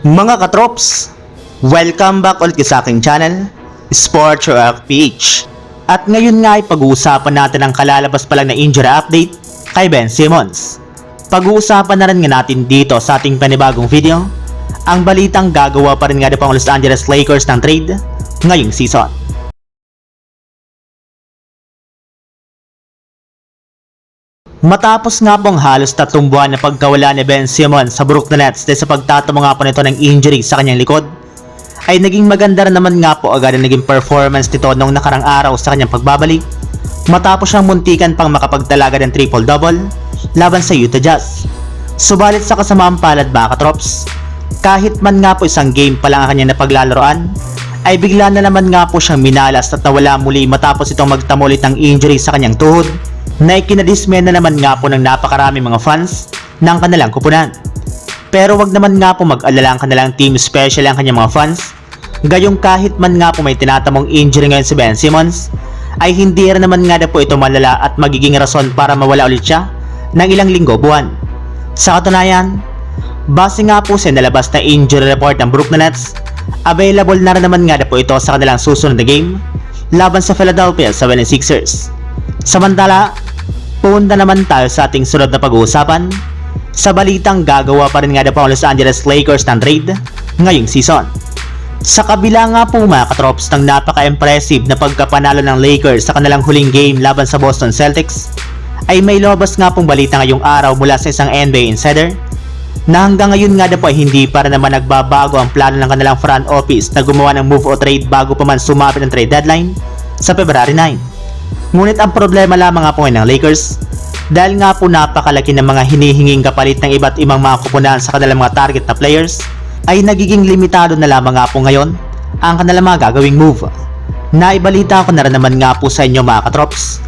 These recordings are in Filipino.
Mga katrops, welcome back ulit sa aking channel, Sports Rock PH. At ngayon nga ay pag-uusapan natin ang kalalabas pa lang na injury update kay Ben Simmons. Pag-uusapan na rin nga natin dito sa ating panibagong video, ang balitang gagawa pa rin nga ng Los Angeles Lakers ng trade ngayong season. Matapos nga pong halos tatlong buwan na pagkawala ni Ben Simmons sa Brooklyn Nets dahil sa pagtatamo nga po nito ng injury sa kanyang likod, ay naging maganda rin naman nga po agad ang naging performance nito noong nakarang araw sa kanyang pagbabalik matapos siyang muntikan pang makapagtalaga ng triple-double laban sa Utah Jazz. Subalit sa kasamaang palad baka trops, kahit man nga po isang game pa lang ang kanyang napaglalaroan, ay bigla na naman nga po siyang minalas at nawala muli matapos itong magtamo ulit ng injury sa kanyang tuhod na ikinadismay na naman nga po ng napakarami mga fans ng kanilang kupunan. Pero wag naman nga po mag-alala ang kanilang team special ang kanyang mga fans. Gayong kahit man nga po may tinatamong injury ngayon si Ben Simmons, ay hindi rin naman nga na po ito malala at magiging rason para mawala ulit siya ng ilang linggo buwan. Sa katunayan, base nga po sa nalabas na injury report ng Brooklyn Nets, available na rin naman nga na po ito sa kanilang susunod na game laban sa Philadelphia 76ers. Samantala, punta naman tayo sa ating sunod na pag-uusapan sa balitang gagawa pa rin nga po ang Los Angeles Lakers ng trade ngayong season. Sa kabila nga po mga katrops ng napaka-impressive na pagkapanalo ng Lakers sa kanilang huling game laban sa Boston Celtics, ay may lobas nga pong balita ngayong araw mula sa isang NBA insider na hanggang ngayon nga po ay hindi pa rin naman nagbabago ang plano ng kanilang front office na gumawa ng move o trade bago pa man sumapit ang trade deadline sa February 9. Ngunit ang problema lamang nga po ng Lakers dahil nga po napakalaki ng mga hinihinging kapalit ng iba't ibang mga kupunan sa kanilang mga target na players ay nagiging limitado na lamang nga po ngayon ang kanilang mga gagawing move. Naibalita ko na rin naman nga po sa inyo mga katrops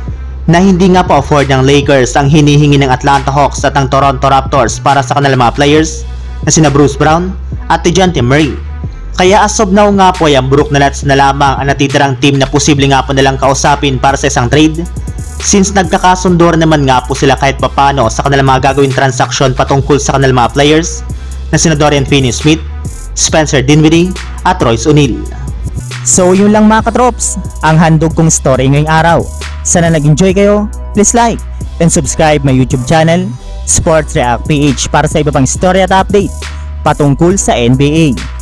na hindi nga po afford ng Lakers ang hinihingi ng Atlanta Hawks at ang Toronto Raptors para sa kanilang mga players na sina Bruce Brown at Dejante Murray. Kaya as of nga po ay ang Brooklyn Nets na lamang ang natitirang team na posible nga po nilang kausapin para sa isang trade since nagkakasundo naman nga po sila kahit papano sa kanilang mga gagawin transaksyon patungkol sa kanilang mga players na sina Dorian Finney-Smith, Spencer Dinwiddie at Royce O'Neal. So yun lang mga katrops, ang handog kong story ngayong araw. Sana nag-enjoy kayo, please like and subscribe my YouTube channel, Sports React PH para sa iba pang story at update patungkol sa NBA.